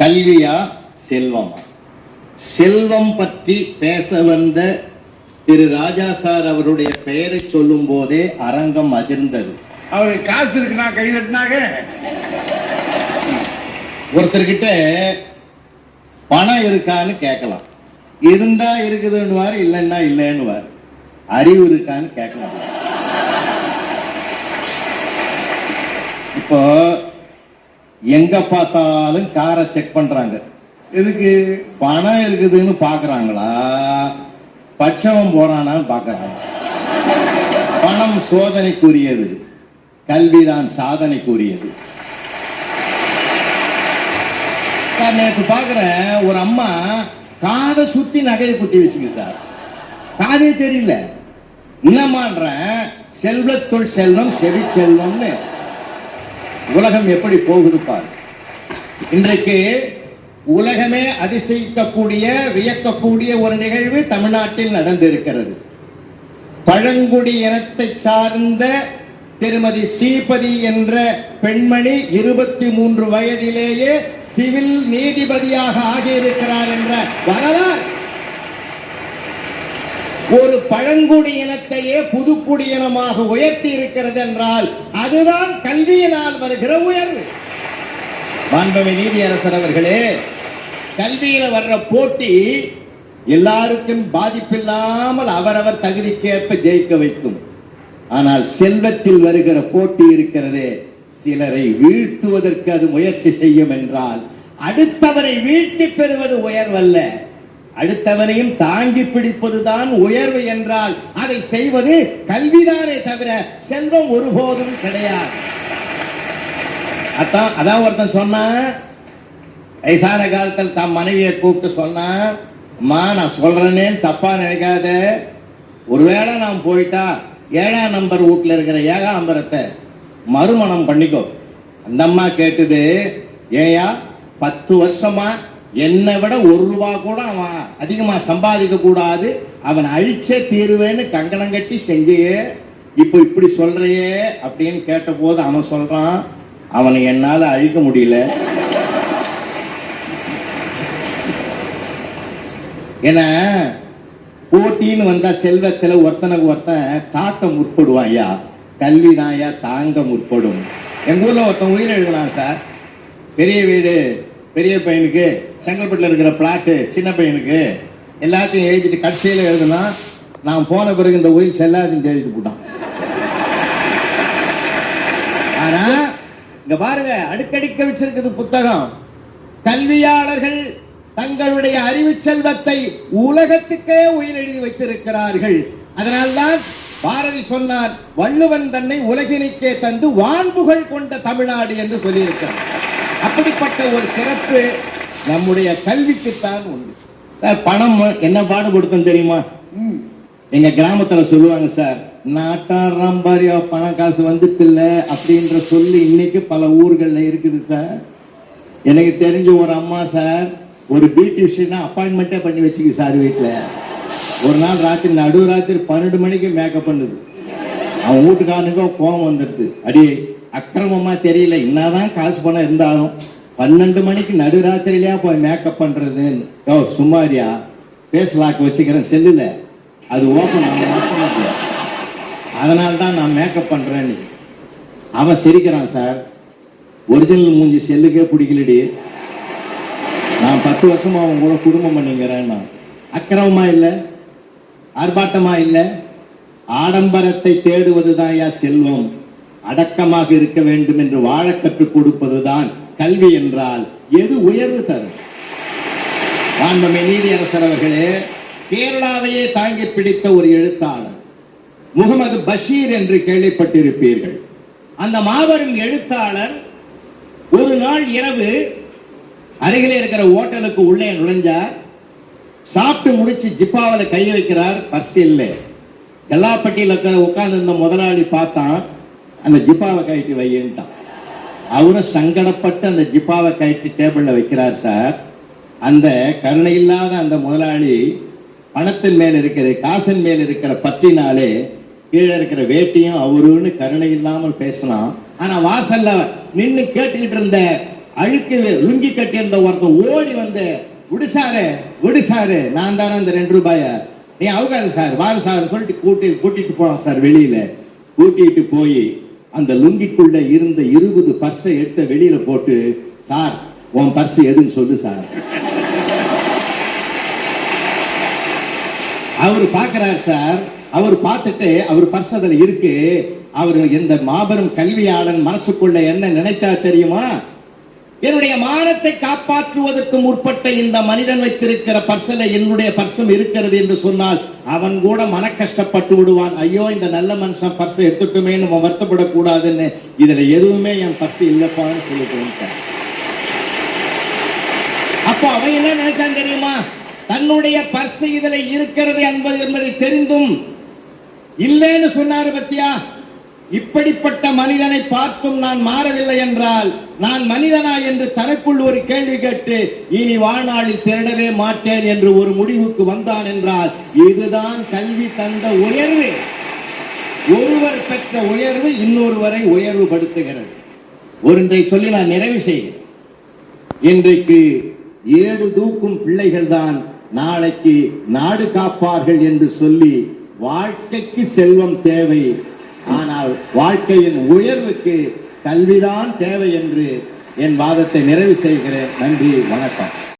கல்வியா? செல்வமா. செல்வம் பற்றி பேச வந்த திரு ராஜா சார் அவருடைய பெயரை சொல்லும் போதே அரங்கம் அதிர்ந்தது. அவருக்கு காசு இருக்குன்னா கை தட்டினாங்க. ஒருத்தர்கிட்ட பணம் இருக்கான்னு கேட்கலாம். இருந்தா இருக்குதுன்னுவார் இல்லைன்னா இல்லைன்னுவார். அறிவு இருக்கான்னு கேட்கலாம். இப்போ எங்க பார்த்தாலும் காரை செக் பண்றாங்க. எதுக்கு? பணம் இருக்குதுன்னு பாக்குறாங்களா பட்சவம் போறானான்னு பாக்குறாங்க பணம் சோதனைக்குரியது. கல்விதான் சாதனைக்குரியது. சார் நேற்று பார்க்குறேன் ஒரு அம்மா காதை சுத்தி நகையை குத்தி வச்சுங்க சார். காதே தெரியல. என்னமான்றேன் செல்வத்துள் செல்வம் செவி செல்வம்னு. உலகம் எப்படி போகுது பாரு. இன்றைக்கு உலகமே அதிசயிக்கக்கூடிய வியக்கக்கூடிய ஒரு நிகழ்வு தமிழ்நாட்டில் நடந்திருக்கிறது. பழங்குடி இனத்தை சார்ந்த திருமதி சீபதி என்ற பெண்மணி இருபத்தி மூன்று வயதிலேயே சிவில் நீதிபதியாக ஆகியிருக்கிறார் என்ற வரலாறு. ஒரு பழங்குடி இனத்தையே புதுக்குடியினமாக உயர்த்தி இருக்கிறது என்றால் அதுதான் கல்வியினால் வருகிற உயர்வு. மாண்புமை நீதியரசர் அவர்களே கல்வியில வர்ற போட்டி எல்லாருக்கும் பாதிப்பில்லாமல் அவரவர் தகுதிக்கேற்ப ஜெயிக்க வைக்கும். ஆனால் செல்வத்தில் வருகிற போட்டி இருக்கிறதே சிலரை வீழ்த்துவதற்கு அது முயற்சி செய்யும் என்றால் அடுத்தவரை வீழ்த்தி பெறுவது உயர்வல்ல. அடுத்தவனையும் தாங்கி பிடிப்பதுதான் உயர்வு என்றால் அதை செய்வது கல்விதானே தவிர செல்வம் ஒருபோதும் கிடையாது. அதான் அதான் ஒருத்தன் சொன்னான். வயசான காலத்தில் தம் மனைவியை கூப்பிட்டு சொன்னான் அம்மா நான் சொல்றேனே தப்பா நினைக்காத. ஒருவேளை நான் போயிட்டா ஏழாம் நம்பர் வீட்டில் இருக்கிற ஏகாம்பரத்தை மறுமணம் பண்ணிக்கோ. அந்த அம்மா கேட்டுது ஏயா பத்து வருஷமா என்னை விட ஒரு ரூபா கூட அவன் அதிகமாக சம்பாதிக்க கூடாது. அவன் அழிச்சே தீருவேன்னு கங்கணம் கட்டி செஞ்சையே இப்போ இப்படி சொல்றையே அப்படின்னு கேட்டபோது அவன் சொல்றான் அவனை என்னால் அழிக்க முடியல. ஏன்னா போட்டின்னு வந்தா செல்வத்தில் ஒருத்தனுக்கு ஒருத்தன் தாக்க முற்படுவான் ஐயா. கல்விதான் ஐயா தாங்க முற்படும். எங்கள் ஊரில் ஒருத்தன் உயிர் சார். பெரிய வீடு பெரிய பையனுக்கு செங்கல்பட்டுல இருக்கிற பிளாட்டு சின்ன பையனுக்கு எல்லாத்தையும் எழுதிட்டு கடைசியில எழுதுனா நான் போன பிறகு இந்த உயிர் செல்லாதுன்னு எழுதிட்டு போட்டான். ஆனா இங்க பாருங்க அடுக்கடிக்க வச்சிருக்கிறது புத்தகம். கல்வியாளர்கள் தங்களுடைய அறிவு செல்வத்தை உலகத்துக்கே உயிர் எழுதி வைத்திருக்கிறார்கள். அதனால்தான் பாரதி சொன்னார் வள்ளுவன் தன்னை உலகினுக்கே தந்து வான்புகள் கொண்ட தமிழ்நாடு என்று சொல்லியிருக்கிறார். அப்படிப்பட்ட ஒரு சிறப்பு நம்முடைய கல்விக்குத்தான் உண்டு. சார் பணம் என்ன பாடுபடுத்தும் தெரியுமா? ம். எங்க கிராமத்துல சொல்லுவாங்க சார் நாட்டாரம் பாரியா பணம் காசு வந்துட்டு இல்ல அப்படின்ற சொல்லி இன்னைக்கு பல ஊர்கள்ல இருக்குது சார். எனக்கு தெரிஞ்ச ஒரு அம்மா சார் ஒரு பியூட்டிஷியனா அப்பாயின்மெண்ட்டே பண்ணி வச்சுக்கு சார் வீட்டுல ஒரு நாள் ராத்திரி நடு ராத்திரி பன்னெண்டு மணிக்கு மேக்கப் பண்ணுது. அவன் வீட்டுக்காரனுக்கோ கோவம் வந்துடுது. அடி அக்கிரமமா தெரியல. என்னதான் காசு பணம் இருந்தாலும். பன்னெண்டு மணிக்கு நடுராத்திரிலையா போய் மேக்கப் பண்ணுறது ஓ சும்மாரியா? ஃபேஸ் லாக் வச்சுக்கிறேன் செல்லில். அது ஓப்பன் அதனால தான் நான் மேக்கப் பண்ணுறேன்னு அவன் சிரிக்கிறான் சார் ஒரிஜினல் மூஞ்சி செல்லுக்கே பிடிக்கலடி. நான் பத்து வருஷமாக அவன் கூட குடும்பம் பண்ணிங்கிறேன்னா அக்கிரமமாக இல்லை. ஆர்ப்பாட்டமாக இல்லை. ஆடம்பரத்தை தேடுவதுதான் யா செல்வம். அடக்கமாக இருக்க வேண்டும் என்று வாழ கற்றுக் கொடுப்பதுதான் கல்வி என்றால் எது உயர்வு தரும்? ஆண்டமை நீதியரசர் அவர்களே கேரளாவையே தாங்கி பிடித்த ஒரு எழுத்தாளர் முகமது பஷீர் என்று கேள்விப்பட்டிருப்பீர்கள். அந்த மாபெரும் எழுத்தாளர் ஒரு நாள் இரவு அருகிலே இருக்கிற ஓட்டலுக்கு உள்ளே நுழைஞ்சார். சாப்பிட்டு முடிச்சு ஜிப்பாவில் கை வைக்கிறார். பர்ஸ் இல்லை. கல்லாப்பட்டியில் இருக்கிற உட்கார்ந்து இருந்த முதலாளி பார்த்தான். அந்த ஜிப்பாவை கைட்டு வையின்ட்டான். அவரும் சங்கடப்பட்டு அந்த ஜிப்பாவை கழட்டி டேபிளில் வைக்கிறார் சார். அந்த கருணை இல்லாத அந்த முதலாளி பணத்தின் மேல் இருக்கிற காசின் மேல் இருக்கிற பத்தினாலே கீழே இருக்கிற வேட்டியும் அவருன்னு கருணை இல்லாமல் பேசலாம் ஆனா வாசல்ல நின்று கேட்டுக்கிட்டு இருந்த அழுக்கு லுங்கி கட்டியிருந்த ஒருத்தன் ஓடி வந்து விடுசாரு சாரு சாரு நான் தானே அந்த ரெண்டு ரூபாய நீ அவகாது சார் வாரு சார் சொல்லிட்டு கூட்டி கூட்டிட்டு போலாம் சார் வெளியில. கூட்டிட்டு போய் அந்த லுங்கிக்குள்ள இருந்த இருபது பர்ஸை எடுத்த வெளியில போட்டு சார் உன் பர்ஸ் எதுன்னு சொல்லு சார். அவர் பார்க்கிறார் சார். அவர் பார்த்துட்டு அவர் பர்ஸ் அதுல இருக்கு. அவர் இந்த மாபெரும் கல்வியாளன் மனசுக்குள்ள என்ன நினைத்தா தெரியுமா? என்னுடைய மானத்தை காப்பாற்றுவதற்கு முற்பட்ட இந்த மனிதன் வைத்திருக்கிற பர்சல என்னுடைய பர்சம் இருக்கிறது என்று சொன்னால் அவன் கூட மன கஷ்டப்பட்டு விடுவான். ஐயோ இந்த நல்ல மனுஷன் பர்ஸ் எடுத்துட்டுமே நம்ம வருத்தப்படக்கூடாதுன்னு இதுல எதுவுமே என் பர்ஸ் இல்லப்பான்னு சொல்லிட்டு வந்துட்டான். அப்போ அவன் என்ன நினைச்சான் தெரியுமா? தன்னுடைய பர்ஸ் இதுல இருக்கிறது என்பது என்பதை தெரிந்தும் இல்லைன்னு சொன்னாரு பத்தியா? இப்படிப்பட்ட மனிதனை பார்த்தும் நான் மாறவில்லை என்றால் நான் மனிதனா என்று தனக்குள் ஒரு கேள்வி கேட்டு இனி வாழ்நாளில் திருடவே மாட்டேன் என்று ஒரு முடிவுக்கு வந்தான் என்றால் இதுதான் கல்வி தந்த உயர்வு. ஒருவர் பெற்ற உயர்வு இன்னொருவரை உயர்வுபடுத்துகிறது. ஒன்றை சொல்லி நான் நிறைவு செய்கிறேன். இன்றைக்கு ஏடு தூக்கும் பிள்ளைகள் தான் நாளைக்கு நாடு காப்பார்கள் என்று சொல்லி வாழ்க்கைக்கு செல்வம் தேவை. ஆனால் வாழ்க்கையின் உயர்வுக்கு கல்விதான் தேவை என்று என் வாதத்தை நிறைவு செய்கிறேன். நன்றி வணக்கம்.